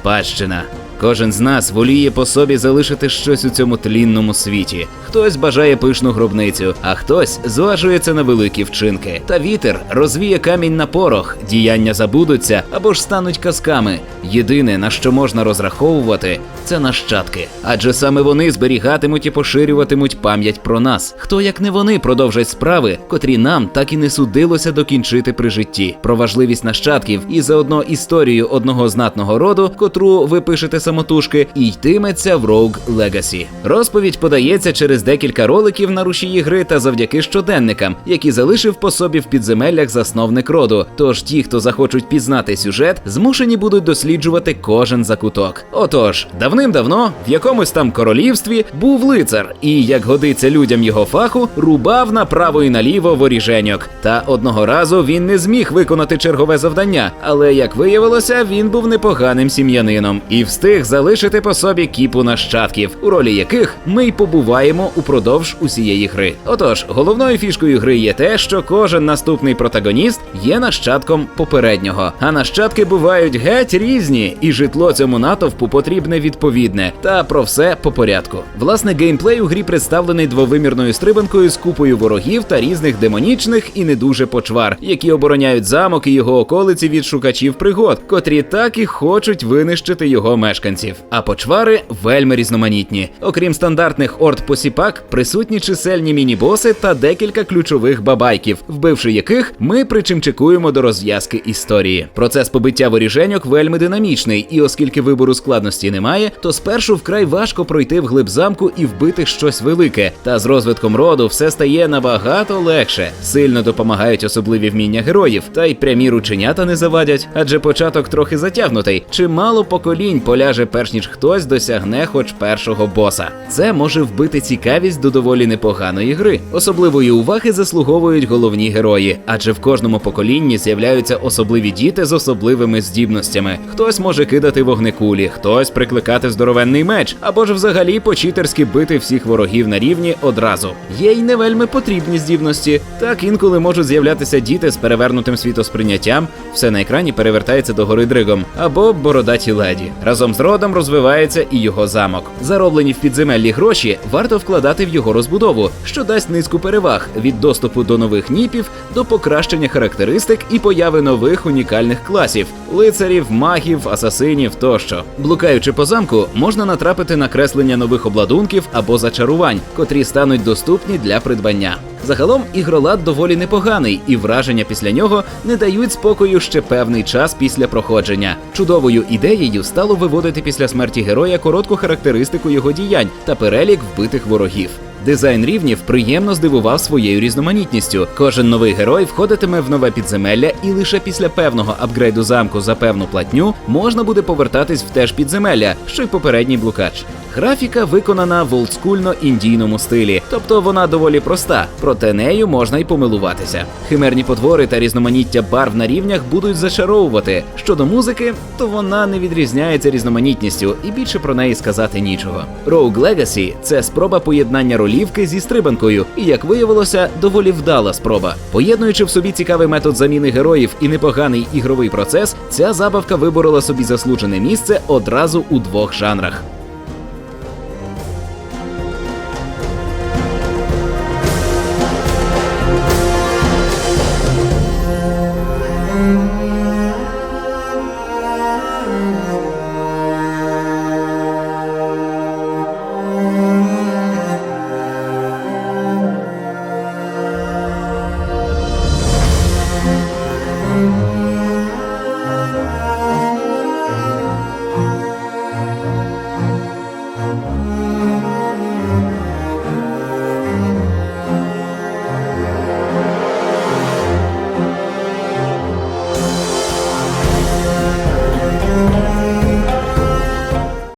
спадщина. Кожен з нас воліє по собі залишити щось у цьому тлінному світі. Хтось бажає пишну гробницю, а хтось зважується на великі вчинки. Та вітер розвіє камінь на порох, діяння забудуться або ж стануть казками. Єдине, на що можна розраховувати, це нащадки. Адже саме вони зберігатимуть і поширюватимуть пам'ять про нас. Хто як не вони продовжать справи, котрі нам так і не судилося докінчити при житті. Про важливість нащадків і заодно історію одного знатного роду, котру ви пишете самотужки, і йтиметься в Rogue Legacy. Розповідь подається через декілька роликів на рушії гри та завдяки щоденникам, які залишив по собі в підземеллях засновник роду. Тож ті, хто захочуть пізнати сюжет, змушені будуть досліджувати кожен закуток. Отож, давним-давно в якомусь там королівстві був лицар, і як годиться людям його фаху, рубав направо і наліво воріженьок. Та одного разу він не зміг виконати чергове завдання, але як виявилося, він був непоганим сім'янином і встиг залишити по собі кіпу нащадків, у ролі яких ми й побуваємо упродовж усієї гри. Отож, головною фішкою гри є те, що кожен наступний протагоніст є нащадком попереднього. А нащадки бувають геть різні, і житло цьому натовпу потрібне відповідне. Та про все по порядку. Власне, геймплей у грі представлений двовимірною стрибанкою з купою ворогів та різних демонічних і не дуже почвар, які обороняють замок і його околиці від шукачів пригод, котрі так і хочуть винищити його мешканців. А почвари вельми різноманітні. Окрім стандартних орд посіпак, присутні чисельні міні-боси та декілька ключових бабайків, вбивши яких ми причимчикуємо до розв'язки історії. Процес побиття воріженьок вельми динамічний, і оскільки вибору складності немає, то спершу вкрай важко пройти вглиб замку і вбити щось велике. Та з розвитком роду все стає набагато легше. Сильно допомагають особливі вміння героїв, та й прямі рученята не завадять, адже початок трохи затягнутий. Чимало поколінь поляже, перш ніж хтось досягне хоч першого боса. Це може вбити цікавість до доволі непоганої гри. Особливої уваги заслуговують головні герої, адже в кожному поколінні з'являються особливі діти з особливими здібностями. Хтось може кидати вогнекулі, хтось прикликати здоровенний меч, або ж взагалі по-читерськи бити всіх ворогів на рівні одразу. Є й не вельми потрібні здібності. Так інколи можуть з'являтися діти з перевернутим світосприйняттям, все на екрані перевертається до гори дригом, або бородаті леді. Разом з родом розвивається і його замок. Зароблені в підземеллі гроші варто вкладати в його розбудову, що дасть низку переваг від доступу до нових ніпів до покращення характеристик і появи нових унікальних класів лицарів, магів, асасинів тощо. Блукаючи по замку, можна натрапити на креслення нових обладунків або зачарувань, котрі стануть доступні для придбання. Загалом ігролад доволі непоганий, і враження після нього не дають спокою ще певний час після проходження. Чудовою ідеєю стало виводити після смерті героя коротку характеристику його діянь та перелік вбитих ворогів. Дизайн рівнів приємно здивував своєю різноманітністю. Кожен новий герой входитиме в нове підземелля, і лише після певного апгрейду замку за певну платню можна буде повертатись в те ж підземелля, що й попередній блукач. Графіка виконана в олдскульно індійному стилі, тобто вона доволі проста, проте нею можна й помилуватися. Химерні потвори та різноманіття барв на рівнях будуть зачаровувати. Щодо музики, то вона не відрізняється різноманітністю, і більше про неї сказати нічого. Rogue Legacy – це спроба поєднання ролівки зі стрибанкою, і як виявилося, доволі вдала спроба. Поєднуючи в собі цікавий метод заміни героїв і непоганий ігровий процес, ця забавка виборола собі заслужене місце одразу у двох жанрах.